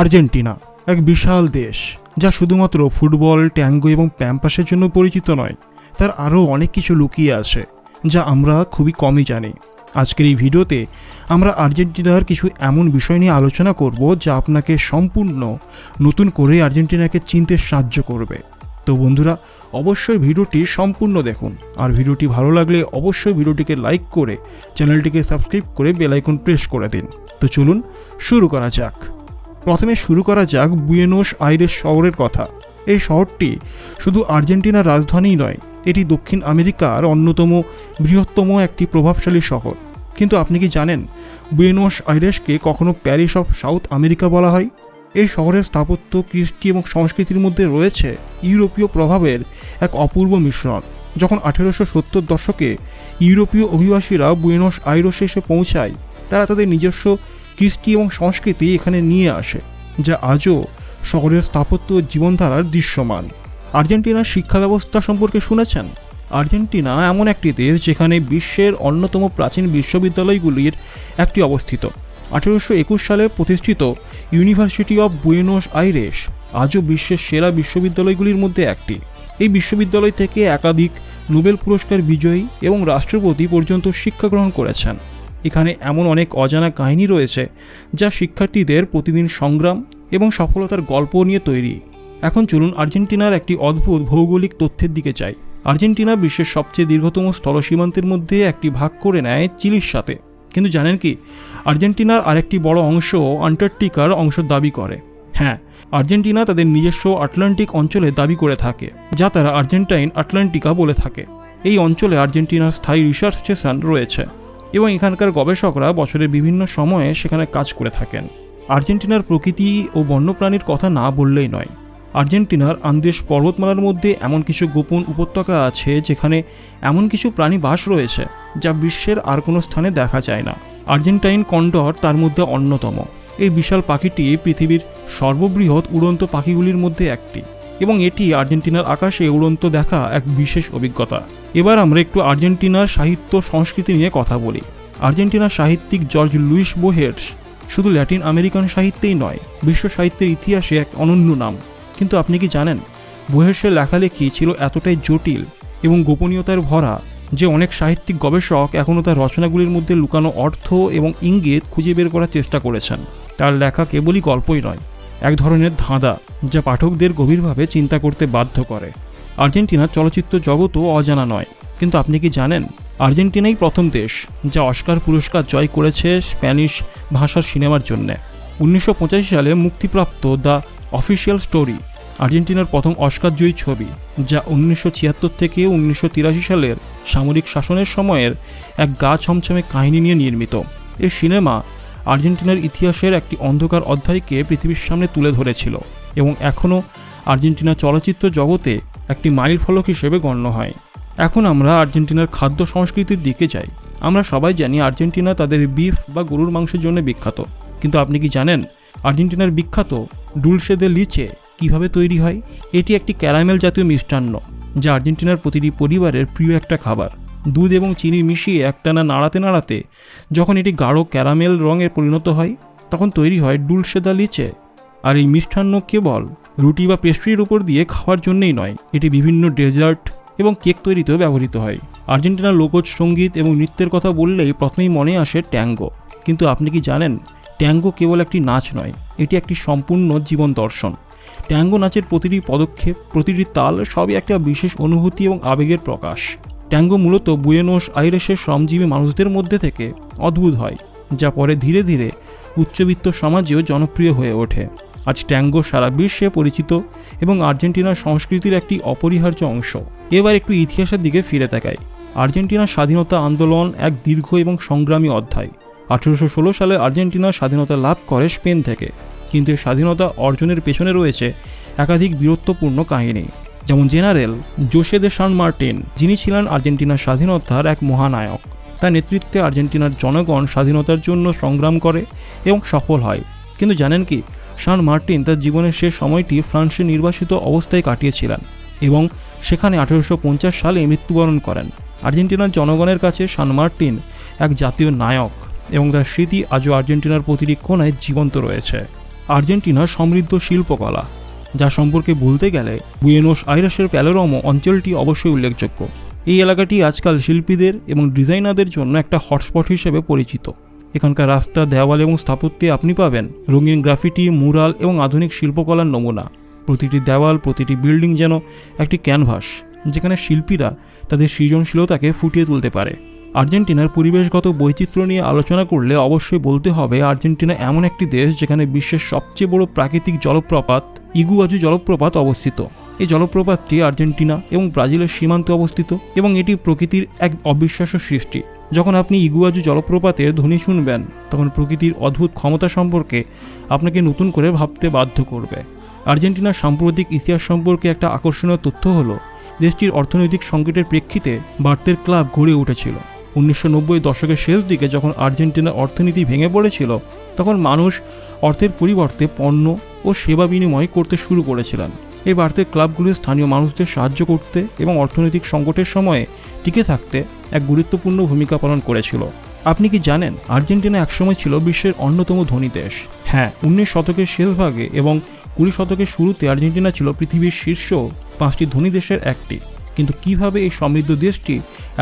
Argentina, এক বিশাল দেশ, যা শুধুমাত্র ফুটবল, ট্যাঙ্গো এবং প্যাম্পাসের জন্য পরিচিত নয়, তার আরও অনেক কিছু লুকিয়ে আছে, যা আমরা খুবই কমই জানি। আজকের এই ভিডিওতে আমরা আর্জেন্টিনার কিছু এমন বিষয় নিয়ে আলোচনা করব, যা আপনাকে সম্পূর্ণ নতুন করে আর্জেন্টিনাকে চিনতে সাহায্য করবে। তো বন্ধুরা, অবশ্যই ভিডিওটি সম্পূর্ণ দেখুন, আর ভিডিওটি ভালো লাগলে অবশ্যই ভিডিওটিকে লাইক করে চ্যানেলটিকে সাবস্ক্রাইব করে বেলাইকন প্রেস করে দিন। তো চলুন, শুরু করা যাক। প্রথমে শুরু করা যাক বুয়েনোস আইরেস শহরের কথা। এই শহরটি শুধু আর্জেন্টিনার রাজধানীই নয়, এটি দক্ষিণ আমেরিকার অন্যতম বৃহত্তম একটি প্রভাবশালী শহর। কিন্তু আপনি কি জানেন বুয়েনোস আইরেসকে কখনো প্যারিস অফ সাউথ আমেরিকা বলা হয়? এই শহরের স্থাপত্য, কৃষ্টি এবং সংস্কৃতির মধ্যে রয়েছে ইউরোপীয় প্রভাবের এক অপূর্ব মিশ্রণ। যখন আঠেরোশো সত্তর দশকে ইউরোপীয় অভিবাসীরা বুয়েনোস আইরসে এসে পৌঁছায়, তারা তাদের নিজস্ব কৃষ্টি এবং সংস্কৃতি এখানে নিয়ে আসে, যা আজও শহরের স্থাপত্য জীবনধারার দৃশ্যমান। আর্জেন্টিনার শিক্ষা ব্যবস্থা সম্পর্কে শুনেছেন? আর্জেন্টিনা এমন একটি দেশ যেখানে বিশ্বের অন্যতম প্রাচীন বিশ্ববিদ্যালয়গুলির একটি অবস্থিত। আঠেরোশো একুশ সালে প্রতিষ্ঠিত ইউনিভার্সিটি অব বুয়েনোস আইরেস আজও বিশ্বের সেরা বিশ্ববিদ্যালয়গুলির মধ্যে একটি। এই বিশ্ববিদ্যালয় থেকে একাধিক নোবেল পুরস্কার বিজয়ী এবং রাষ্ট্রপতি পর্যন্ত শিক্ষা গ্রহণ করেছেন। এখানে এমন অনেক অজানা কাহিনী রয়েছে যা শিক্ষার্থীদের প্রতিদিন সংগ্রাম এবং সফলতার গল্প নিয়ে তৈরি। এখন চলুন আর্জেন্টিনার একটি অদ্ভুত ভৌগোলিক তথ্যের দিকে চাই আর্জেন্টিনা বিশ্বের সবচেয়ে দীর্ঘতম স্থল সীমান্তের মধ্যে একটি ভাগ করে নেয় চিলির সাথে। কিন্তু জানেন কি, আর্জেন্টিনার আরেকটি বড় অংশ আন্টার্কটিকার অংশ দাবি করে। হ্যাঁ আর্জেন্টিনা তাদের নিজস্ব আটলান্টিক অঞ্চলে দাবি করে থাকে, যা তারা আর্জেন্টাইন আটলান্টিকা বলে থাকে। এই অঞ্চলে আর্জেন্টিনার স্থায়ী রিসার্চ স্টেশন রয়েছে। এবং এখানকার গবেষকরা বছরের বিভিন্ন সময়ে সেখানে কাজ করে থাকেন। আর্জেন্টিনার প্রকৃতি ও বন্যপ্রাণীর কথা না বললেই নয়। আর্জেন্টিনার আন্দেশ পর্বতমালার মধ্যে এমন কিছু গোপন উপত্যকা আছে যেখানে এমন কিছু প্রাণী বাস রয়েছে, যা বিশ্বের আর কোনো স্থানে দেখা যায় না। আর্জেন্টাইন কন্ডর তার মধ্যে অন্যতম। এই বিশাল পাখিটি পৃথিবীর সর্ববৃহৎ উড়ন্ত পাখিগুলির মধ্যে একটি। এবং এটি আর্জেন্টিনার আকাশে উড়ন্ত দেখা এক বিশেষ অভিজ্ঞতা। এবার আমরা একটু আর্জেন্টিনার সাহিত্য সংস্কৃতি নিয়ে কথা বলি। আর্জেন্টিনার সাহিত্যিক জর্জ লুইস বোহেটস শুধু ল্যাটিন আমেরিকান সাহিত্যেই নয়, বিশ্ব সাহিত্যের ইতিহাসে এক অনন্য নাম। কিন্তু আপনি কি জানেন, বোহের্সের লেখালেখি ছিল এতটাই জটিল এবং গোপনীয়তার ভরা যে অনেক সাহিত্যিক গবেষক এখনও তার রচনাগুলির মধ্যে লুকানো অর্থ এবং ইঙ্গিত খুঁজে বের করার চেষ্টা করেছেন। তার লেখা কেবলই গল্পই নয়, এক ধরনের ধাঁধা। যা পাঠকদের গভীরভাবে চিন্তা করতে বাধ্য করে। আর্জেন্টিনার চলচ্চিত্র জগতও অজানা নয়। কিন্তু আপনি কি জানেন, আর্জেন্টিনাই প্রথম দেশ যা অস্কার পুরস্কার জয় করেছে স্প্যানিশ ভাষার সিনেমার জন্য। উনিশশো পঁচাশি সালে মুক্তিপ্রাপ্ত দ্য অফিসিয়াল স্টোরি, আর্জেন্টিনার প্রথম অস্কারজয়ী ছবি, যা উনিশশো ছিয়াত্তর থেকে উনিশশো তিরাশি সালের সামরিক শাসনের সময়ের এক গা ছমছমে কাহিনী নিয়ে নির্মিত। এই সিনেমা আর্জেন্টিনার ইতিহাসের একটি অন্ধকার অধ্যায়কে পৃথিবীর সামনে তুলে ধরেছিল। এবং এখনও আর্জেন্টিনা চলচ্চিত্র জগতে একটি মাইল ফলক হিসেবে গণ্য হয়। এখন আমরা আর্জেন্টিনার খাদ্য সংস্কৃতির দিকে যাই। আমরা সবাই জানি আর্জেন্টিনা তাদের বিফ বা গরুর মাংসের জন্য বিখ্যাত। কিন্তু আপনি কি জানেন আর্জেন্টিনার বিখ্যাত ডুলসে দে লিচে কীভাবে তৈরি হয়? এটি একটি ক্যারামেল জাতীয় মিষ্টান্ন, যা আর্জেন্টিনার প্রতিটি পরিবারের প্রিয় একটা খাবার। দুধ এবং চিনি মিশিয়ে একটানা নাড়াতে নাড়াতে যখন এটি গাঢ় ক্যারামেল রঙে পরিণত হয়, তখন তৈরি হয় ডুলসে দা লিচে। আর এই মিষ্টান্ন কেবল রুটি বা পেস্ট্রির উপর দিয়ে খাওয়ার জন্যই নয়, এটি বিভিন্ন ডেজার্ট এবং কেক তৈরিতেও ব্যবহৃত হয়। আর্জেন্টিনার লোকজ সংগীত এবং নৃত্যের কথা বললেই প্রথমেই মনে আসে ট্যাঙ্গো। কিন্তু আপনি কি জানেন, ট্যাঙ্গো কেবল একটি নাচ নয়, এটি একটি সম্পূর্ণ জীবন দর্শন। ট্যাঙ্গো নাচের প্রতিটি পদক্ষেপ, প্রতিটি তাল সবই একটা বিশেষ অনুভূতি এবং আবেগের প্রকাশ। ট্যাঙ্গো মূলত বুয়েনোস আইরেসের শ্রমজীবী মানুষদের মধ্যে থেকে অদ্ভুত হয়, যা পরে ধীরে ধীরে উচ্চবিত্ত সমাজেও জনপ্রিয় হয়ে ওঠে। আজ ট্যাঙ্গো সারা বিশ্বে পরিচিত এবং আর্জেন্টিনার সংস্কৃতির একটি অপরিহার্য অংশ। এবার একটু ইতিহাসের দিকে ফিরে তাকাই। আর্জেন্টিনার স্বাধীনতা আন্দোলন এক দীর্ঘ এবং সংগ্রামী অধ্যায়। আঠেরোশো ষোলো সালে আর্জেন্টিনা স্বাধীনতা লাভ করে স্পেন থেকে। কিন্তু এই স্বাধীনতা অর্জনের পেছনে রয়েছে একাধিক বীরত্বপূর্ণ কাহিনী। যেমন general Jose de San Martin, যিনি ছিলেন আর্জেন্টিনার স্বাধীনতার এক মহানায়ক। তার নেতৃত্বে আর্জেন্টিনার জনগণ স্বাধীনতার জন্য সংগ্রাম করে এবং সফল হয়। কিন্তু জানেন কি? সান মার্টিন তার জীবনের শেষ সময়টি ফ্রান্সে নির্বাসিত অবস্থায় কাটিয়েছিলেন এবং সেখানে আঠেরোশো পঞ্চাশ সালে মৃত্যুবরণ করেন। আর্জেন্টিনার জনগণের কাছে সান মার্টিন এক জাতীয় নায়ক এবং তার স্মৃতি আজও আর্জেন্টিনার প্রতিটি কোণায় জীবন্ত রয়েছে। আর্জেন্টিনার সমৃদ্ধ শিল্পকলা, যা সম্পর্কে বলতে গেলে বুয়েনোস আইরাসের প্যালোরমো অঞ্চলটি অবশ্যই উল্লেখযোগ্য। এই এলাকাটি আজকাল শিল্পীদের এবং ডিজাইনারদের জন্য একটা হটস্পট হিসেবে পরিচিত। এখানকার রাস্তা, দেওয়াল এবং স্থাপত্যে আপনি পাবেন রঙিন গ্রাফিটি, মুরাল এবং আধুনিক শিল্পকলার নমুনা। প্রতিটি দেওয়াল, প্রতিটি বিল্ডিং যেন একটি ক্যানভাস, যেখানে শিল্পীরা তাদের সৃজনশীলতাকে ফুটিয়ে তুলতে পারে। আর্জেন্টিনার পরিবেশগত বৈচিত্র্য নিয়ে আলোচনা করলে অবশ্যই বলতে হবে, আর্জেন্টিনা এমন একটি দেশ যেখানে বিশ্বের সবচেয়ে বড় প্রাকৃতিক জলপ্রপাত, ইগুয়াজু জলপ্রপাত অবস্থিত। এই জলপ্রপাতটি আর্জেন্টিনা এবং ব্রাজিলের সীমান্তে অবস্থিত এবং এটি প্রকৃতির এক অবিশ্বাস্য সৃষ্টি। যখন আপনি ইগুয়াজু জলপ্রপাতের ধ্বনি শুনবেন, তখন প্রকৃতির অদ্ভুত ক্ষমতা সম্পর্কে আপনাকে নতুন করে ভাবতে বাধ্য করবে। আর্জেন্টিনার সাম্প্রতিক ইতিহাস সম্পর্কে একটা আকর্ষণীয় তথ্য হলো, দেশটির অর্থনৈতিক সংকটের প্রেক্ষিতে বার্তের ক্লাব গড়ে উঠেছিল। উনিশশো নব্বই দশকের শেষ দিকে যখন আর্জেন্টিনার অর্থনীতি ভেঙে পড়েছিল, তখন মানুষ অর্থের পরিবর্তে পণ্য ও সেবা বিনিময় করতে শুরু করেছিলেন। এই বার্তের ক্লাবগুলি স্থানীয় মানুষদের সাহায্য করতে এবং অর্থনৈতিক সংকটের সময়ে টিকে থাকতে এক গুরুত্বপূর্ণ ভূমিকা পালন করেছিল। আপনি কি জানেন, আর্জেন্টিনা একসময় ছিল বিশ্বের অন্যতম ধনী দেশ। হ্যাঁ উনিশ শতকের শেষ ভাগে এবং কুড়ি শতকের শুরুতে আর্জেন্টিনা ছিল পৃথিবীর শীর্ষ পাঁচটি ধনী দেশের একটি। কিন্তু কীভাবে এই সমৃদ্ধ দেশটি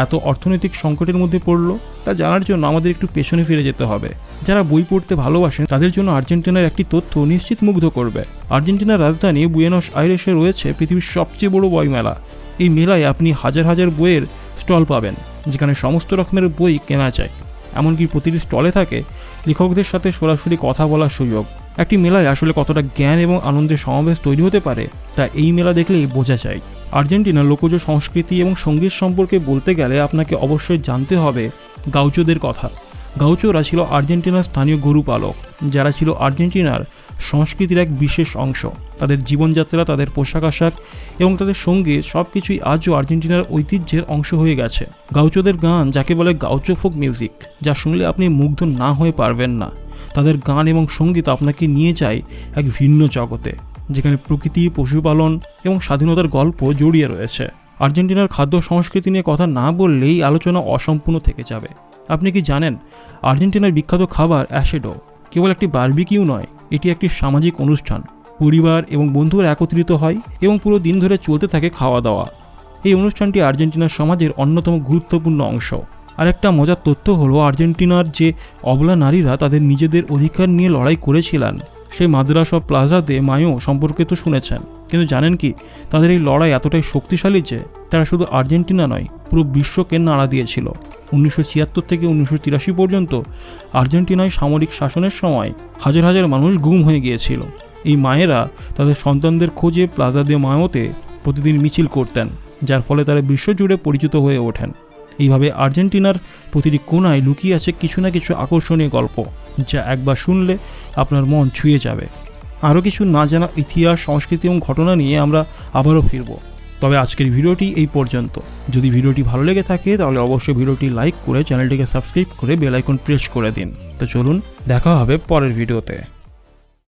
এত অর্থনৈতিক সংকটের মধ্যে পড়ল, তা জানার জন্য আমাদের একটু পেছনে ফিরে যেতে হবে। যারা বই পড়তে ভালোবাসেন, তাদের জন্য আর্জেন্টিনার একটি তথ্য নিশ্চিত মুগ্ধ করবে। আর্জেন্টিনার রাজধানী বুয়েনস আইরেসে রয়েছে পৃথিবীর সবচেয়ে বড় বই মেলা এই মেলায় আপনি হাজার হাজার বইয়ের স্টল পাবেন, যেখানে সমস্ত রকমের বই কেনা যায়। এমনকি প্রতিটি স্টলে থাকে লেখকদের সাথে সরাসরি কথা বলার সুযোগ। একটি মেলায় আসলে কতটা জ্ঞান এবং আনন্দের সমাবেশ তৈরি হতে পারে, তা এই মেলা দেখলেই বোঝা যায়। আর্জেন্টিনার লোকজ সংস্কৃতি এবং সংগীত সম্পর্কে বলতে গেলে আপনাকে অবশ্যই জানতে হবে গাউচোদের কথা। গাউচোরা ছিল আর্জেন্টিনার স্থানীয় গরু পালক, যারা ছিল আর্জেন্টিনার সংস্কৃতির এক বিশেষ অংশ। তাদের জীবনযাত্রা, তাদের পোশাক আশাক এবং তাদের সংগীত সব কিছুই আজও আর্জেন্টিনার ঐতিহ্যের অংশ হয়ে গেছে। গাউচোদের গান যাকে বলে গাউচো ফোক মিউজিক, যা শুনলে আপনি মুগ্ধ না হয়ে পারবেন না। তাদের গান এবং সংগীত আপনাকে নিয়ে যায় এক ভিন্ন জগতে। যেখানে প্রকৃতি, পশুপালন এবং স্বাধীনতার গল্প জড়িয়ে রয়েছে। আর্জেন্টিনার খাদ্য সংস্কৃতি নিয়ে কথা না বললেই আলোচনা অসম্পূর্ণ থেকে যাবে। আপনি কি জানেন, আর্জেন্টিনার বিখ্যাত খাবার অ্যাশেডো কেবল একটি বার্বিকিউ নয়, এটি একটি সামাজিক অনুষ্ঠান। পরিবার এবং বন্ধুরা একত্রিত হয় এবং পুরো দিন ধরে চলতে থাকে খাওয়া দাওয়া এই অনুষ্ঠানটি আর্জেন্টিনার সমাজের অন্যতম গুরুত্বপূর্ণ অংশ। আর একটা মজার তথ্য হলো, আর্জেন্টিনার যে অবলা নারীরা তাদের নিজেদের অধিকার নিয়ে লড়াই করেছিলেন সেই মাদ্রাস প্লাজাতে মায়ো সম্পর্কে তো শুনেছেন। কিন্তু জানেন কি, তাদের এই লড়াই এতটাই শক্তিশালী যে তারা শুধু আর্জেন্টিনা নয়, পুরো বিশ্বকে নাড়া দিয়েছিল। উনিশশো ছিয়াত্তর থেকে উনিশশো তিরাশি পর্যন্ত আর্জেন্টিনায় সামরিক শাসনের সময় হাজার হাজার মানুষ গুম হয়ে গিয়েছিল। এই মায়েরা তাদের সন্তানদের খোঁজে প্লাজা দে মায়োতে প্রতিদিন মিছিল করতেন, যার ফলে তারা বিশ্বজুড়ে পরিচিত হয়ে ওঠেন। এইভাবে আর্জেন্টিনার প্রতিটি কোনায় লুকিয়ে আছে কিছু না কিছু আকর্ষণীয় গল্প, যা একবার শুনলে আপনার মন ছুঁয়ে যাবে। আরও কিছু না জানা ইতিহাস, সংস্কৃতি এবং ঘটনা নিয়ে আমরা আবারও ফিরব। তবে আজকের ভিডিওটি এই পর্যন্ত। যদি ভিডিওটি ভালো লেগে থাকে, তাহলে অবশ্যই ভিডিওটি লাইক করে চ্যানেলটিকে সাবস্ক্রাইব করে বেল আইকন প্রেস করে দিন। তো চলুন, দেখা হবে পরের ভিডিওতে।